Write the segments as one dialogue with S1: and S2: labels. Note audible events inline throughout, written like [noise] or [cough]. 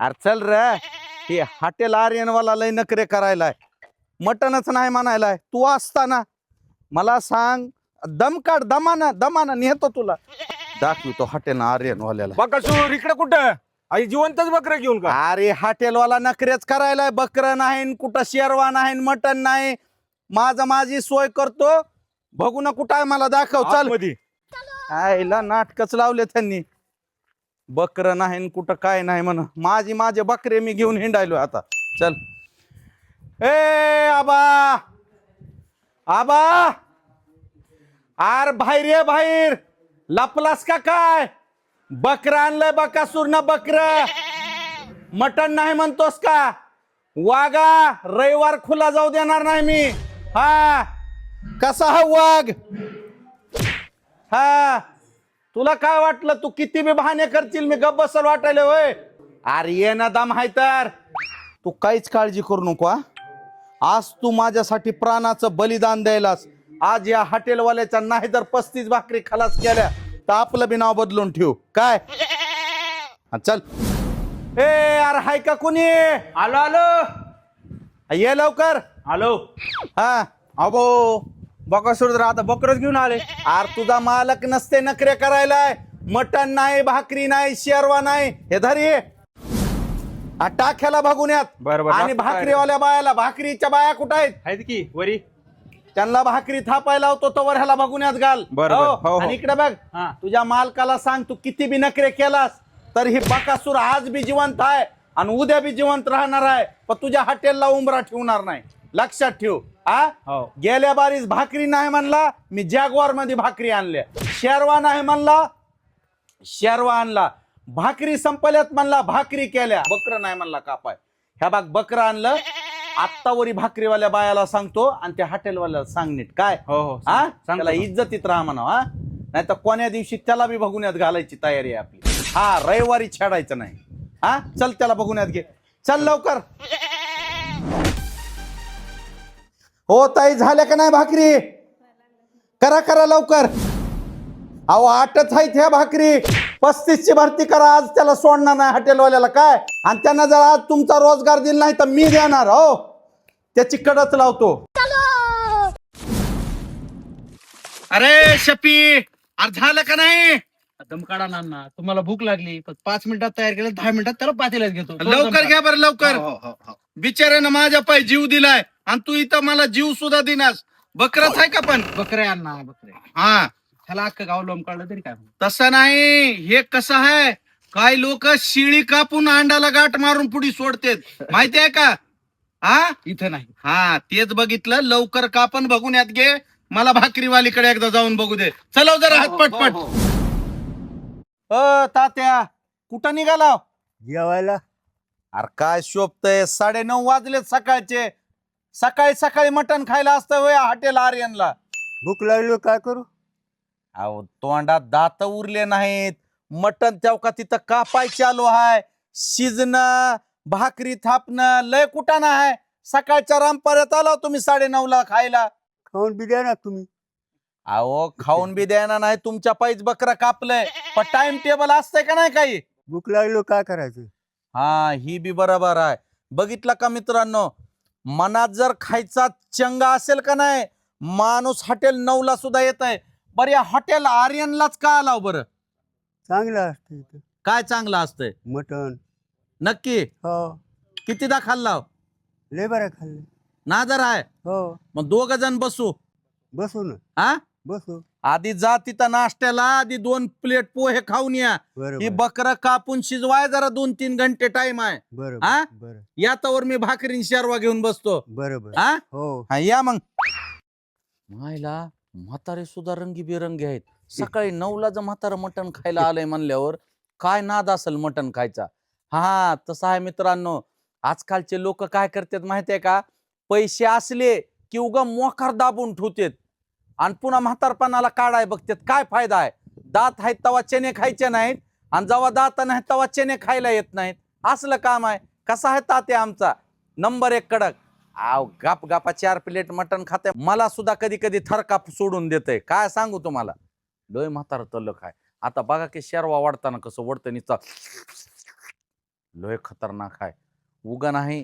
S1: अरे चल रे हे हॉटेल आर्यनवाला लय नखरे करायलाय. मटनच नाही म्हणायलाय. तू असताना मला सांग दम काढ दमाना दमाना नेतो तुला. दाखवितो हॉटेल आर्यनवाल्याला.
S2: बकासूर इकडे कुठं? आई जिवंतच बकरं घेऊन का?
S1: अरे हॉटेलवाला नखरेच करायलाय. बकर नाही कुठं शेरवा नाही न मटन नाही. माझं माझी सोय करतो. बघू ना कुठं आहे मला दाखव. चल.
S2: मध्ये
S1: आईला नाटकच लावले त्यांनी. बकर नाही कुठं काय नाही म्हण. माझी माझे बकरे मी घेऊन हिंडायलो आता. चल. ए आबा. आबा. आर बाहेर ये बाहेर. लपलास का काय? बकर आणलंय बकासूर ना बकर. मटण नाही म्हणतोस का? वागा रविवार खुला जाऊ देणार नाही मी. हा. कसा हा वाघ? हा. तुला काय वाटलं? तू किती बी बहाणे करशील मी गप्प बसल वाटायला होय? अरे ये ना दम हाय तर. तू काहीच काळजी करू नको हा. आज तू माझ्यासाठी प्राणाचं बलिदान द्यायलास. आज या हॉटेलवाल्याच्या नाही जर पस्तीस भाकरी खलास केल्या तर आपलं बी नाव बदलून ठेवू. काय? हा, चल. ए अरे हाय का कोणी?
S2: आलो आलो.
S1: ये लवकर.
S2: आलो.
S1: हा.
S2: अबो. बकासूर जरा आता बकरच घेऊन आले.
S1: आर तुझा मालक नसते नखरे करायलाय. मटण नाही भाकरी नाही शेरवा नाही. हे धरी. टाक्याला बघून यात.
S2: बरं, बरं,
S1: आणि भाकरीवाल्या बायाला भाकरीच्या बाया कुठं आहेत?
S2: आहेत की वरी?
S1: त्यांना भाकरी थापायला होतो तवर ह्याला बघून यात घाल.
S2: बरं,
S1: हो.
S2: हो, हो.
S1: आणि इकडे बघ
S2: हा.
S1: तुझ्या मालकाला सांग तू किती बी नखरे केलास तर ही बकासूर आज बी जिवंत आहे आणि उद्या बी जिवंत राहणार आहे पण तुझ्या हॉटेलला उंबरा ठेवणार नाही. लक्षात ठेव आ?
S2: हो.
S1: गेल्या बारीस भाकरी नाही म्हणला मी जॅगवारमध्ये भाकरी आणल्या. शेरवा नाही म्हणला शेरवा आणला. भाकरी संपल्यात म्हणला भाकरी केल्या. बकर नाही म्हणला कापाय. ह्या बाग बकर आणलं आत्तावरी भाकरीवाल्या बायाला सांगतो आणि त्या हॉटेलवाल्याला सांग नीट. काय?
S2: हो हो
S1: हा. त्याला इज्जतीत राहा म्हणा हा नाही तर कोण्या दिवशी त्याला बी बघुण्यात घालायची तयारी आहे आपली. हा रविवारी छेडायचं नाही. हा चल त्याला बघुण्यात घे. चल लवकर. हो ताई झाल्या का नाही भाकरी? करा करा लवकर. अहो आठच आहेत ह्या भाकरी. पस्तीस ची भरती करा आज त्याला सोडणार नाही हॉटेलवाल्याला. काय? आणि त्यांना जर आज तुमचा रोजगार दिला नाही तर मी देणार हो? त्याची कडच लावतो. अरे शपी अरे झालं का नाही?
S3: दम काढा नाना तुम्हाला भूक लागली पण पाच मिनिटात तयार केलं दहा मिनिटात त्याला पातेल्यात घेतो.
S1: लवकर घ्या बरं लवकर.
S3: हो, हो, हो.
S1: बिचाऱ्यानं माझ्या पाय जीव दिलाय. आणि तू इथं मला जीव सुद्धा दिनास. बकरच आहे का पण?
S3: बकरे अण्णा बकरे.
S1: हा.
S3: त्याला अख्खं गाव लोम काढलं तरी काय
S1: तसं नाही. हे कसं आहे? काही लोक शिळी कापून अंडाला गाठ मारून पुढे सोडतेत. माहिती आहे का? हा?
S3: इथं नाही.
S1: हा तेच बघितलं. लवकर कापण बघून यात घे मला भाकरीवालीकडे एकदा जाऊन बघू दे. चलव जरा हात पटपट
S3: हो, हो.
S1: अ तात्या कुठं निघाला
S4: जेवायला?
S1: अरे काय शोभतय? साडे नऊ वाजलेत सकाळचे. सकाळी सकाळी मटण खायला असतं वय हॉटेल आर्यनला.
S4: भूक लागली काय करू?
S1: अहो तोंडात दात उरले नाहीत. मटण तेवका तिथं कापायचे आलो हाय. शिजणं भाकरी थापणं लय कुठं आहे सकाळच्या रामपर्यंत आला तुम्ही साडे ला खायला.
S4: खाऊन बी द्या ना तुम्ही.
S1: अहो खाऊन बी द्याना नाही तुमच्या पायीच बकरा कापलंय. पण टाइम टेबल असतंय का नाही काही?
S4: भूक लागलो काय करायचं?
S1: हा ही बी बरोबर आहे. बघितलं का मित्रांनो? मनात जर खायचा चंगा असेल का नाही माणूस हॉटेल नऊला सुद्धा येत आहे बरं या हॉटेल आर्यनलाच का आलाव बरं?
S4: चांगलं असतं इथं.
S1: काय चांगलं असतंय?
S4: मटण.
S1: नक्की?
S4: हो.
S1: कितीदा खाल्ला
S4: लय बरं खाल्लं.
S1: नादर आहे?
S4: हो.
S1: मग दोघ जण बसू.
S4: बसू ना.
S1: हा
S4: बसू.
S1: आधी जा तिथं नाश्त्याला आधी दोन प्लेट पोहे खाऊन या. ही
S4: बरं
S1: बकर कापून शिजवाय जरा दोन तीन घंटे टाइम आहे?
S4: बरं
S1: यातावर मी भाकरीन शेरवा घेऊन बसतो.
S4: बरं बरं
S1: हा?
S4: हो.
S1: हा या मग. मायला म्हातारे सुद्धा रंगीबेरंगी आहेत. सकाळी नऊला जर म्हातारं मटण खायला आलंय म्हणल्यावर काय नाद असेल मटण खायचा? हा तसं आहे मित्रांनो. आजकालचे लोक काय करतात माहितीये का? पैसे असले की उगा मोकार दाबून ठेवतेत. आणि पुन्हा म्हातारपणाला काढाय बघतात काय फायदा आहे? दात आहेत तवा चेने खायचे नाहीत आणि जेव्हा दात नाही तेव्हा चेने खायला येत नाहीत. असलं काम आहे. कसा आहे तात्या आमचा? नंबर एक कडक. आव गाप गापा चार प्लेट मटण खाते. मला सुद्धा कधी कधी थरकाप सोडून देते काय सांगू तुम्हाला? लोय म्हातार तलक आहे. आता बघा की शेरवा वाढताना कसं वडतं निचा. लय खतरनाक आहे. उगा नाही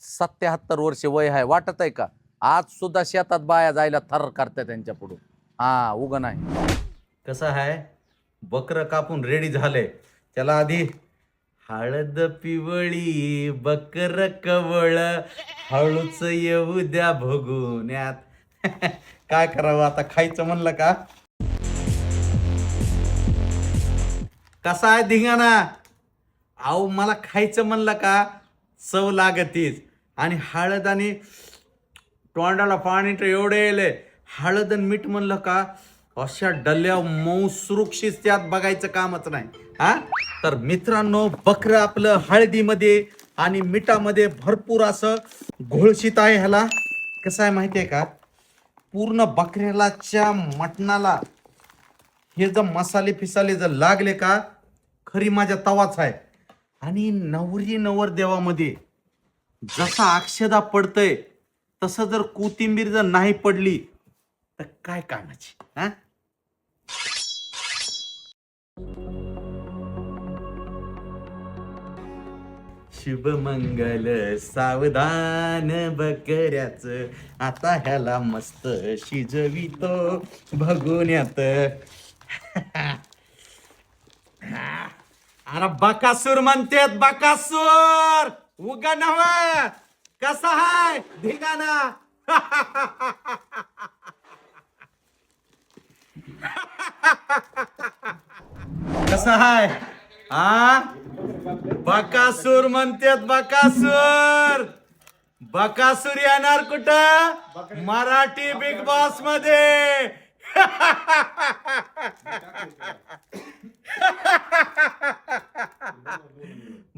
S1: सत्याहत्तर वर्ष वय आहे. वाटत आहे का? आज सुद्धा शेतात बाया जायला थर करते त्यांच्या पुढून. हा उगा नाही. कसं आहे? बकर कापून रेडी झालंय त्याला आधी हळद पिवळी बकर कवळ हळूच येऊ द्या भोगुण्यात. [laughs] काय करावं आता? खायचं म्हणलं का? कसा आहे धिंगाणा? अहो मला खायचं म्हणलं का? चव लागतीच. आणि हळद आणि तोंडाला पाणी तर एवढं येले. हळद आणि मीठ म्हणलं का अशा डल्ल्या मऊ सुरक्षित त्यात बघायचं कामच नाही. हा? तर मित्रांनो बकरं आपलं हळदीमध्ये आणि मिठामध्ये भरपूर असं घोळशीत आहे ह्याला. कसं आहे माहिती आहे का? पूर्ण बकऱ्यालाच्या मटणाला हे जर मसाले फिसाले जर लागले का खरी माझ्या तवाच आहे. आणि नवरी नवर देवामध्ये जसा अक्षदा पडतंय तसं जर कोथिंबीर जर नाही पडली तर काय कामाची? हा? शुभ मंगल सावधान बकऱ्याच. आता ह्याला मस्त शिजवितो भगुण्यात अरे बकासूर म्हणतेत बकासूर! उगा नव कसा हाय? धिंगाणा. कसा हाय? हा बकासूर म्हणतेत बकासूर. बकासूर येणार कुठं? मराठी बिग बॉसमध्ये.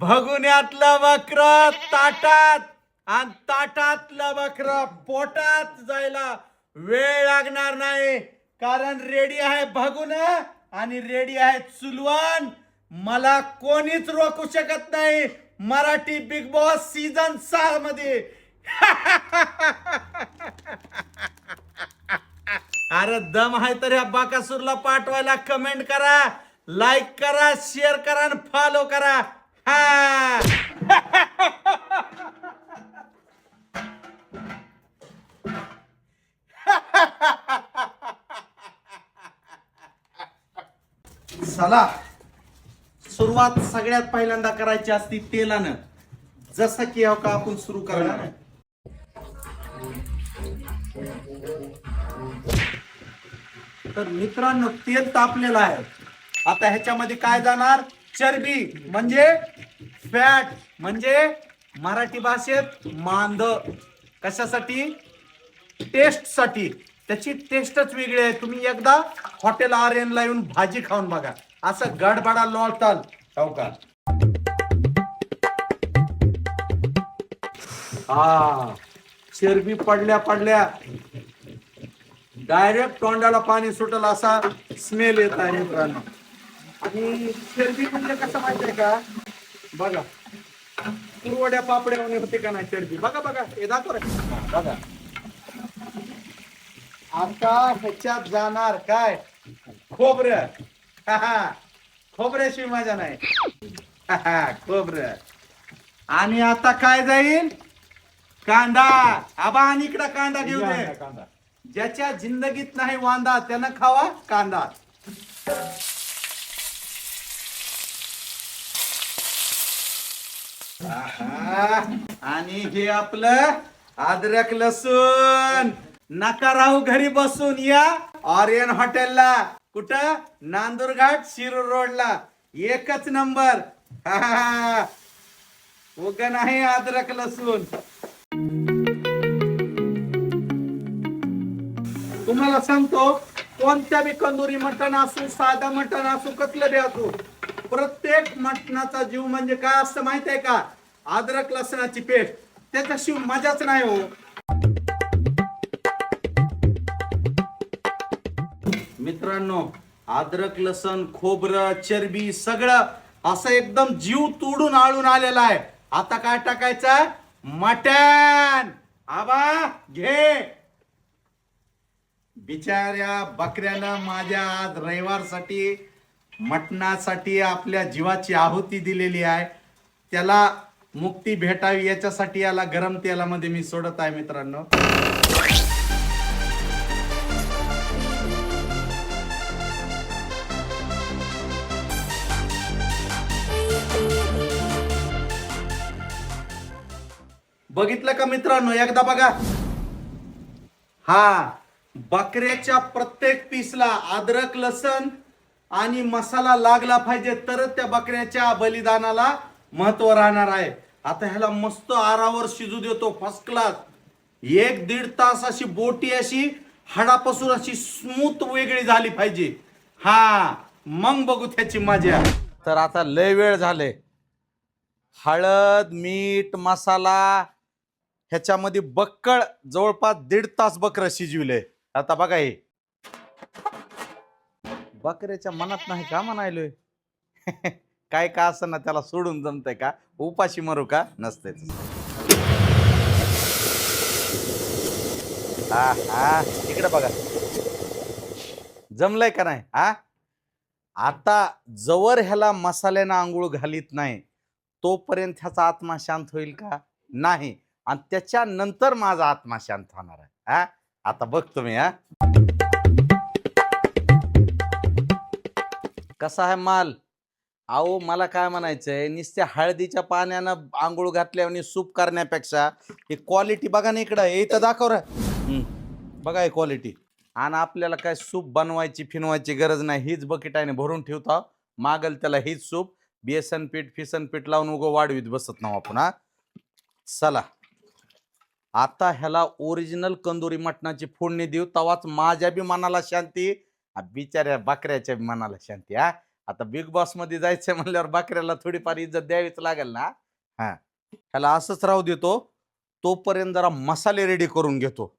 S1: भगुन्यातलं वक्र ताटात. आणि ताटातला बकरा पोटात जायला वेळ लागणार नाही. कारण रेडी आहे भगुन आणि रेडी आहे चुलवान मला कोणीच रोखू शकत नाही. मराठी बिग बॉस सीझन सहा मध्ये. [laughs] अरे दम आहे तर या बाकासूरला पाठवायला कमेंट करा. लाईक करा शेअर करा आणि फॉलो करा. हा. [laughs] झाला सुरुवात सगळ्यात पहिल्यांदा करायची असती तेलानं. जसं की हो का आपण सुरू करणार तर मित्रांनो तेल तापलेलं आहे. आता ह्याच्यामध्ये काय जाणार? चरबी म्हणजे फॅट म्हणजे मराठी भाषेत मांद. कशासाठी? टेस्टसाठी त्याची टेस्टच वेगळी आहे. तुम्ही एकदा हॉटेल आर्यनला येऊन भाजी खाऊन बघा. असं गडबडा लोळताल. हो का हा चरबी पडल्या पडल्या. डायरेक्ट तोंडाला पाणी सुटल असा स्मेल येत आहे मित्रांनो. आणि चरबी म्हणजे कसं माहितीये का? बघा. कुरवड्या पापड्या वगैरे होते का नाही चरबी बघा बघा. हे दाखव रे. बघा. आता ह्याच्यात जाणार काय? खोबऱ्या [laughs] खोबऱ्याशिवाय मजा नाही. [laughs] खोबरं. आणि आता काय जाईल? कांदा. आबा आणि इकडं कांदा घेऊ दे ज्याच्या जिंदगीत नाही वांदा त्यानं खावा कांदा. आणि हे आपलं अद्रक लसूण. नका राहू घरी बसून या. आर्यन हॉटेलला. कुठं? नांदुरघाट शिरो शिरूर रोडला. एकच नंबर. उग नाही अद्रक लसूण. तुम्हाला सांगतो कोणत्या बी कंदुरी मटण असू साधा मटण असू कसलं बी असू प्रत्येक मटणाचा जीव म्हणजे काय असतं माहीत आहे का? अद्रक लसणाची पेस्ट. त्याच्याशिवाय मजाच नाही हो. मित्रांनो अद्रक लसण खोबरं चरबी सगळं असं एकदम जीव तोडून आळून आलेला आहे. आता काय टाकायचं? मटण. आबा घे. बिचाऱ्या बकऱ्यानं माझ्या आज रविवारसाठी मटणासाठी आपल्या जीवाची आहुती दिलेली आहे.
S5: त्याला मुक्ती भेटावी याच्यासाठी याला गरम तेलामध्ये मी सोडत आहे मित्रांनो. बघितलं का मित्रांनो? एकदा बघा. हा बकऱ्याच्या प्रत्येक पीसला अद्रक लसण आणि मसाला लागला पाहिजे तरच त्या बकऱ्याच्या बलिदानाला महत्त्व राहणार आहे. आता ह्याला मस्त आरावर शिजू देतो फर्स्ट क्लास एक दीड तास अशी बोटी अशी हाडापासून अशी स्मूथ वेगळी झाली पाहिजे. हा मग बघू त्याची मजा.
S1: तर आता लय वेळ झाले. हळद मीठ मसाला ह्याच्यामध्ये बक्कळ जवळपास दीड तास बकर शिजविले. आता बघा हे. बकऱ्याच्या मनात नाही का म्हणायलोय? [laughs] काय का असं ना त्याला सोडून जमतंय का? उपाशी मरू का? नसते हा हा इकडे बघा. जमलंय का नाही? हा आता जवर ह्याला मसाल्यानं आंघोळ घालीत नाही तोपर्यंत ह्याचा आत्मा शांत होईल का? नाही. आणि त्याच्यानंतर माझा आत्मा शांत होणार आहे. हा? आता बघतो मी हा. कसा आहे माल? अहो मला काय म्हणायचंय नुसत्या हळदीच्या पाण्यानं आंघोळ घातल्याने सूप करण्यापेक्षा ही क्वालिटी बघा ना इकडं हे इथं दाखव रे. हम्म. बघा हे क्वालिटी आणि आपल्याला काय सूप बनवायची फिनवायची गरज नाही. हीच बकेटाने भरून ठेवता. मागल त्याला हीच सूप. बेसन पीठ फिसन पीठ लावून उगं वाढवीत बसत नाव आपण हा. चला. आता ह्याला ओरिजिनल कंदुरी मटणाची फोडणी देऊ. तवाच माझ्या बी मनाला शांती. बिचाऱ्या बकऱ्याच्या बी मनाला शांती हा. आता बिग बॉसमध्ये जायचंय म्हणल्यावर बकऱ्याला थोडीफार इज्जत द्यावीच लागेल ना. हा. ह्याला असंच राहू देतो. तोपर्यंत जरा मसाले रेडी करून घेतो.